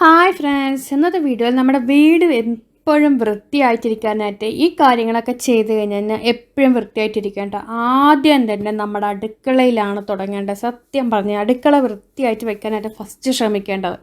Hi friends ഇന്നത്തെ വീഡിയോയിൽ നമ്മുടെ വീട് എപ്പോഴും വൃത്തിയായിട്ടിരിക്കാനായിട്ട് ഈ കാര്യങ്ങളൊക്കെ ചെയ്ത് കഴിഞ്ഞാൽ എപ്പോഴും വൃത്തിയായിട്ടിരിക്കേണ്ട. ആദ്യം തന്നെ നമ്മുടെ അടുക്കളയിലാണ് തുടങ്ങേണ്ടത്. സത്യം പറഞ്ഞാൽ അടുക്കള വൃത്തിയായിട്ട് വെക്കാനായിട്ട് ഫസ്റ്റ് ശ്രമിക്കേണ്ടത്.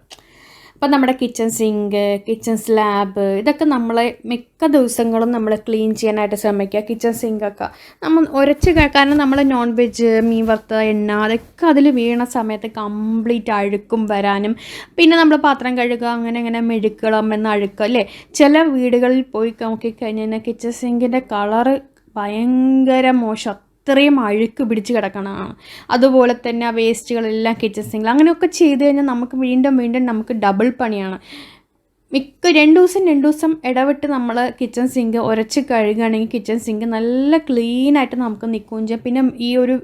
അപ്പം നമ്മുടെ കിച്ചൺ സിങ്ക് കിച്ചൺ സ്ലാബ് ഇതൊക്കെ നമ്മൾ മിക്ക ദിവസങ്ങളും നമ്മൾ ക്ലീൻ ചെയ്യാനായിട്ട് ശ്രമിക്കുക. കിച്ചൺ സിങ്കൊക്കെ നമ്മൾ ഉരച്ച് കാരണം നമ്മൾ നോൺ വെജ് മീൻ വറുത്ത എണ്ണ അതൊക്കെ അതിൽ വീണ സമയത്ത് കംപ്ലീറ്റ് അഴുക്കും വരാനും. പിന്നെ നമ്മൾ പാത്രം കഴുകുക അങ്ങനെ അങ്ങനെ മെഴുക്കണം എന്ന അഴുക്കുക അല്ലേ? ചില വീടുകളിൽ പോയി നോക്കിക്കഴിഞ്ഞാൽ കിച്ചൺ സിങ്കിന്റെ കളറ് ഭയങ്കര മോശം. അത്രയും അഴുക്ക് പിടിച്ച് കിടക്കണതാണ് അതുപോലെ തന്നെ ആ വേസ്റ്റുകളെല്ലാം കിച്ചൺ സിങ്കിൽ അങ്ങനെയൊക്കെ ചെയ്ത് കഴിഞ്ഞാൽ നമുക്ക് വീണ്ടും വീണ്ടും നമുക്ക് ഡബിൾ പണിയാണ്. മിക്ക രണ്ട് ദിവസം രണ്ട് ദിവസം ഇടവിട്ട് നമ്മൾ കിച്ചൺ സിങ്ക് ഉരച്ച് കഴുകുകയാണെങ്കിൽ കിച്ചൺ സിങ്ക് നല്ല ക്ലീനായിട്ട് നമുക്ക് നിൽക്കുകയും ചെയ്യാം. പിന്നെ ഈ ഒരു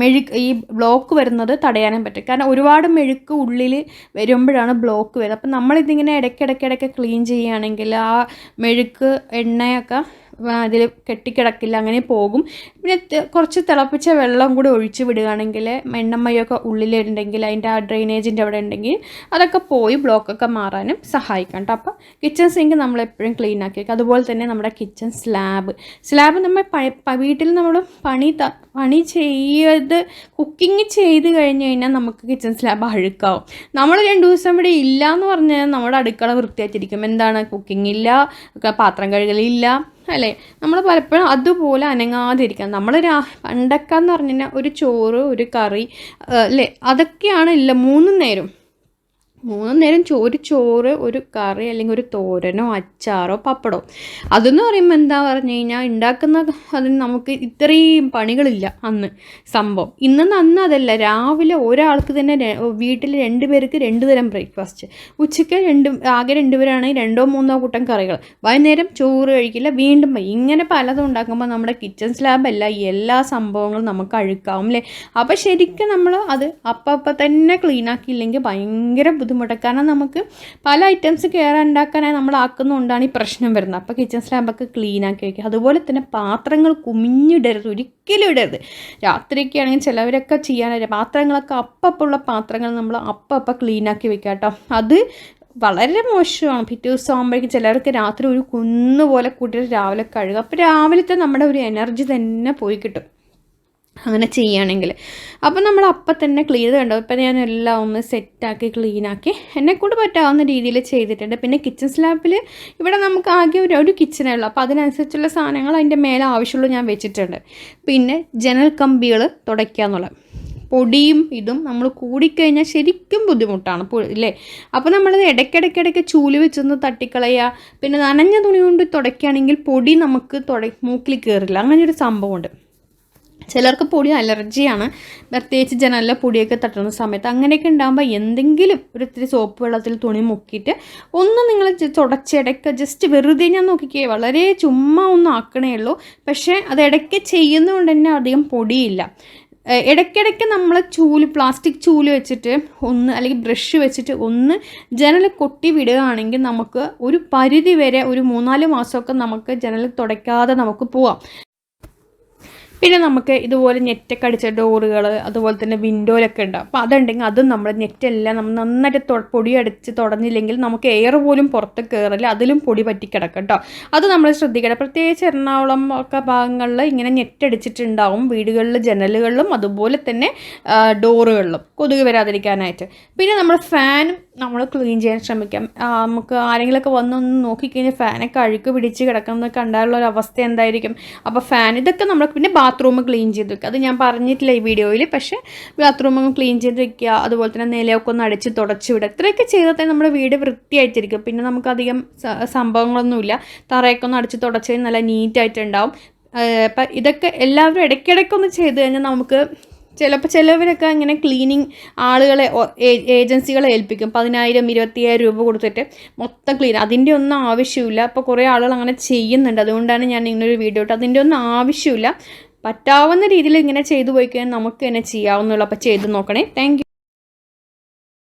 മെഴുക്ക് ഈ ബ്ലോക്ക് വരുന്നത് തടയാനും പറ്റും. കാരണം ഒരുപാട് മെഴുക്ക് ഉള്ളിൽ വരുമ്പോഴാണ് ബ്ലോക്ക് വരുന്നത്. അപ്പം നമ്മളിതിങ്ങനെ ഇടയ്ക്കിടയ്ക്കിടയ്ക്ക് ക്ലീൻ ചെയ്യുകയാണെങ്കിൽ ആ മെഴുക്ക് എണ്ണയൊക്കെ അതിൽ കെട്ടിക്കിടക്കില്ല അങ്ങനെ പോകും. പിന്നെ കുറച്ച് തിളപ്പിച്ച വെള്ളം കൂടി ഒഴിച്ച് വിടുകയാണെങ്കിൽ എണ്ണമയൊക്കെ ഉള്ളിലുണ്ടെങ്കിൽ അതിന്റെ ആ ഡ്രെയിനേജിന്റെ അവിടെ ഉണ്ടെങ്കിൽ അതൊക്കെ പോയി ബ്ലോക്കൊക്കെ മാറാനും സഹായിക്കാം കേട്ടോ. അപ്പോൾ കിച്ചൺ സിങ്ക് നമ്മൾ എപ്പോഴും ക്ലീൻ ആക്കി വെക്കുക അതുപോലെ തന്നെ നമ്മുടെ കിച്ചൺ സ്ലാബ് സ്ലാബ് നമ്മൾ വീട്ടിൽ നമ്മൾ പണി പണി ചെയ്ത് കുക്കിംഗ് ചെയ്ത് കഴിഞ്ഞ് കഴിഞ്ഞാൽ നമുക്ക് കിച്ചൺ സ്ലാബ് അഴുക്കാവും. നമ്മൾ രണ്ട് ദിവസം ഇവിടെ ഇല്ല എന്ന് പറഞ്ഞാൽ നമ്മുടെ അടുക്കള വൃത്തിയായിട്ടിരിക്കും. എന്താണ്? കുക്കിംഗ് ഇല്ല പാത്രം കഴുകലില്ല അല്ലേ? നമ്മൾ പലപ്പോഴും അതുപോലെ അനങ്ങാതിരിക്കാം നമ്മൾ രാ പണ്ടൊക്കെ എന്ന് പറഞ്ഞു കഴിഞ്ഞാൽ ഒരു ചോറ് ഒരു കറി അല്ലേ? അതൊക്കെയാണ് ഇല്ല മൂന്നു നേരം. മൂന്ന് നേരം ഒരു ചോറ് ഒരു കറി അല്ലെങ്കിൽ ഒരു തോരനോ അച്ചാറോ പപ്പടോ. അതെന്ന് പറയുമ്പോൾ എന്താ പറഞ്ഞു കഴിഞ്ഞാൽ ഉണ്ടാക്കുന്ന അതിന് നമുക്ക് ഇത്രയും പണികളില്ല അന്ന്. സംഭവം. ഇന്ന് അന്ന് അതല്ല. രാവിലെ ഒരാൾക്ക് തന്നെ വീട്ടിൽ രണ്ട് പേർക്ക് രണ്ട് തരം ബ്രേക്ക്ഫാസ്റ്റ്. ഉച്ചയ്ക്ക് രണ്ട് ആകെ രണ്ടുപേരാണെങ്കിൽ രണ്ടോ മൂന്നോ കൂട്ടം കറികൾ. വൈകുന്നേരം ചോറ് കഴിക്കില്ല വീണ്ടും ഇങ്ങനെ പലതും ഉണ്ടാക്കുമ്പോൾ നമ്മുടെ കിച്ചൺ സ്ലാബല്ല എല്ലാ സംഭവങ്ങളും നമുക്ക് അഴുക്കാവും അല്ലേ അപ്പോൾ ശരിക്കും നമ്മൾ അത് അപ്പം അപ്പം തന്നെ ക്ലീനാക്കിയില്ലെങ്കിൽ ഭയങ്കര ബുദ്ധിമുട്ടാണ്. കാരണം നമുക്ക് പല ഐറ്റംസ് കയറാൻ ഉണ്ടാക്കാനായി നമ്മൾ ആക്കുന്നതുകൊണ്ടാണ് ഈ പ്രശ്നം വരുന്നത്. അപ്പോൾ കിച്ചൺ സ്ലാബൊക്കെ ക്ലീൻ ആക്കി വയ്ക്കുക അതുപോലെ തന്നെ പാത്രങ്ങൾ കുമിഞ്ഞിടരുത് ഒരിക്കലും ഇടരുത്. രാത്രിയൊക്കെ ആണെങ്കിൽ ചിലവരൊക്കെ ചെയ്യാനായിട്ട് പാത്രങ്ങളൊക്കെ അപ്പപ്പുള്ള പാത്രങ്ങൾ നമ്മൾ അപ്പപ്പം ക്ലീൻ ആക്കി വെക്കുക കേട്ടോ. അത് വളരെ മോശമാണ്. പിറ്റേ ദിവസം ആകുമ്പോഴേക്കും ചിലർക്ക് രാത്രി ഒരു കുന്നുപോലെ കൂട്ടിയിട്ട് രാവിലെ കഴുകുക അപ്പോൾ രാവിലത്തെ നമ്മുടെ ഒരു എനർജി തന്നെ പോയി കിട്ടും. അങ്ങനെ ചെയ്യുകയാണെങ്കിൽ. അപ്പം നമ്മൾ അപ്പം തന്നെ ക്ലീൻ കണ്ടോ? ഇപ്പം ഞാൻ എല്ലാം ഒന്ന് സെറ്റാക്കി ക്ലീനാക്കി എന്നെക്കൊണ്ട് പറ്റാവുന്ന രീതിയിൽ ചെയ്തിട്ടുണ്ട്. പിന്നെ കിച്ചൺ സ്ലാബിൽ ഇവിടെ നമുക്ക് ആകെ ഒരു ഒരു കിച്ചണേ ഉള്ളൂ. അപ്പോൾ അതിനനുസരിച്ചുള്ള സാധനങ്ങൾ അതിന്റെ മേലെ ആവശ്യമുള്ളൂ ഞാൻ വെച്ചിട്ടുണ്ട്. പിന്നെ ജനൽ കമ്പികൾ തുടയ്ക്കുക എന്നുള്ളത്. പൊടിയും ഇതും നമ്മൾ കൂടിക്കഴിഞ്ഞാൽ ശരിക്കും ബുദ്ധിമുട്ടാണ്. ഇല്ലേ? അപ്പോൾ നമ്മളത് ഇടയ്ക്കിടയ്ക്കിടയ്ക്ക് ചൂൽ വെച്ചൊന്ന് തട്ടിക്കളയുക. പിന്നെ നനഞ്ഞ തുണി കൊണ്ട് തുടയ്ക്കുകയാണെങ്കിൽ പൊടി നമുക്ക് തുട മൂക്കിൽ കയറില്ല. അങ്ങനെ ഒരു സംഭവമുണ്ട്. ചിലർക്ക് പൊടി അലർജിയാണ്. പ്രത്യേകിച്ച് ജനലിലെ പൊടിയൊക്കെ തട്ടുന്ന സമയത്ത് അങ്ങനെയൊക്കെ ഉണ്ടാകുമ്പോൾ എന്തെങ്കിലും ഒരു ഇത്തിരി സോപ്പ് വെള്ളത്തിൽ തുണി മുക്കിയിട്ട് ഒന്ന് നിങ്ങൾ തുടച്ചിടയ്ക്ക്. ജസ്റ്റ് വെറുതെ ഞാൻ നോക്കിക്കേ. വളരെ ചുമ്മാ ഒന്ന് ആക്കണേ ഉള്ളൂ. പക്ഷേ അത് ഇടയ്ക്ക് ചെയ്യുന്നതുകൊണ്ട് തന്നെ അധികം പൊടിയില്ല. ഇടയ്ക്കിടയ്ക്ക് നമ്മൾ ചൂൽ പ്ലാസ്റ്റിക് ചൂൽ വെച്ചിട്ട് ഒന്ന് അല്ലെങ്കിൽ ബ്രഷ് വെച്ചിട്ട് ഒന്ന് ജനൽ കൊട്ടി വിടുകയാണെങ്കിൽ നമുക്ക് ഒരു പരിധി വരെ ഒരു മൂന്നാൽ മാസമൊക്കെ നമുക്ക് ജനൽ തുടയ്ക്കാതെ നമുക്ക് പോവാം. പിന്നെ നമുക്ക് ഇതുപോലെ നെറ്റൊക്കെ അടിച്ച ഡോറുകൾ അതുപോലെ തന്നെ വിൻഡോയിലൊക്കെ ഉണ്ട് അപ്പോൾ അതുണ്ടെങ്കിൽ അതും നമ്മൾ നെറ്റെല്ലാം നമ്മൾ നന്നായിട്ട് പൊടി അടിച്ച് തുടങ്ങിയില്ലെങ്കിൽ നമുക്ക് എയർ പോലും പുറത്ത് കയറില്ല അതിലും പൊടി പറ്റിക്കിടക്കും കേട്ടോ അത് നമ്മൾ ശ്രദ്ധിക്കണം. പ്രത്യേകിച്ച് എറണാകുളം ഒക്കെ ഭാഗങ്ങളിൽ ഇങ്ങനെ നെറ്റ് അടിച്ചിട്ടുണ്ടാവും വീടുകളിൽ ജനലുകളിലും അതുപോലെ തന്നെ ഡോറുകളിലും കൊതുക് വരാതിരിക്കാനായിട്ട്. പിന്നെ നമ്മൾ ഫാനും നമ്മൾ ക്ലീൻ ചെയ്യാൻ ശ്രമിക്കാം. നമുക്ക് ആരെങ്കിലുമൊക്കെ വന്നൊന്ന് നോക്കിക്കഴിഞ്ഞാൽ ഫാനൊക്കെ അഴുക്ക് പിടിച്ച് കിടക്കുന്നത് കണ്ടാലുള്ള ഒരു അവസ്ഥ എന്തായിരിക്കും? അപ്പോൾ ഫാൻ ഇതൊക്കെ നമ്മൾ പിന്നെ ബാത്റൂം ക്ലീൻ ചെയ്ത് വെക്കുക. അത് ഞാൻ പറഞ്ഞിട്ടില്ല ഈ വീഡിയോയിൽ പക്ഷേ ബാത്റൂം ക്ലീൻ ചെയ്ത് വെക്കുക അതുപോലെ തന്നെ നിലയൊക്കെ ഒന്ന് അടിച്ച് തുടച്ച് വിടുക. ഇത്രയൊക്കെ ചെയ്താൽ തന്നെ നമ്മുടെ വീട് വൃത്തിയായിട്ടിരിക്കും. പിന്നെ നമുക്കധികം സംഭവങ്ങളൊന്നുമില്ല തറയൊക്കെ ഒന്ന് അടിച്ച് തുടച്ച് നല്ല നീറ്റായിട്ടുണ്ടാവും അപ്പം ഇതൊക്കെ എല്ലാവരും ഇടയ്ക്കിടയ്ക്കൊന്ന് ചെയ്ത് കഴിഞ്ഞാൽ നമുക്ക് ചിലപ്പോൾ ചിലവരൊക്കെ ഇങ്ങനെ ക്ലീനിങ് ആളുകളെ ഏജൻസികളെ ഏൽപ്പിക്കും. പതിനായിരം ഇരുപത്തിയായിരം രൂപ കൊടുത്തിട്ട് മൊത്തം ക്ലീൻ അതിന്റെ ഒന്നും ആവശ്യമില്ല. അപ്പോൾ കുറേ ആളുകൾ അങ്ങനെ ചെയ്യുന്നുണ്ട്. അതുകൊണ്ടാണ് ഞാൻ ഇങ്ങനൊരു വീഡിയോ ഇട്ട് അതിന്റെ ഒന്നും ആവശ്യമില്ല. പറ്റാവുന്ന രീതിയിൽ ഇങ്ങനെ ചെയ്തു പോയി കഴിഞ്ഞാൽ നമുക്ക് തന്നെ ചെയ്യാവുന്നുള്ളൂ അപ്പോൾ ചെയ്ത് നോക്കണേ. താങ്ക്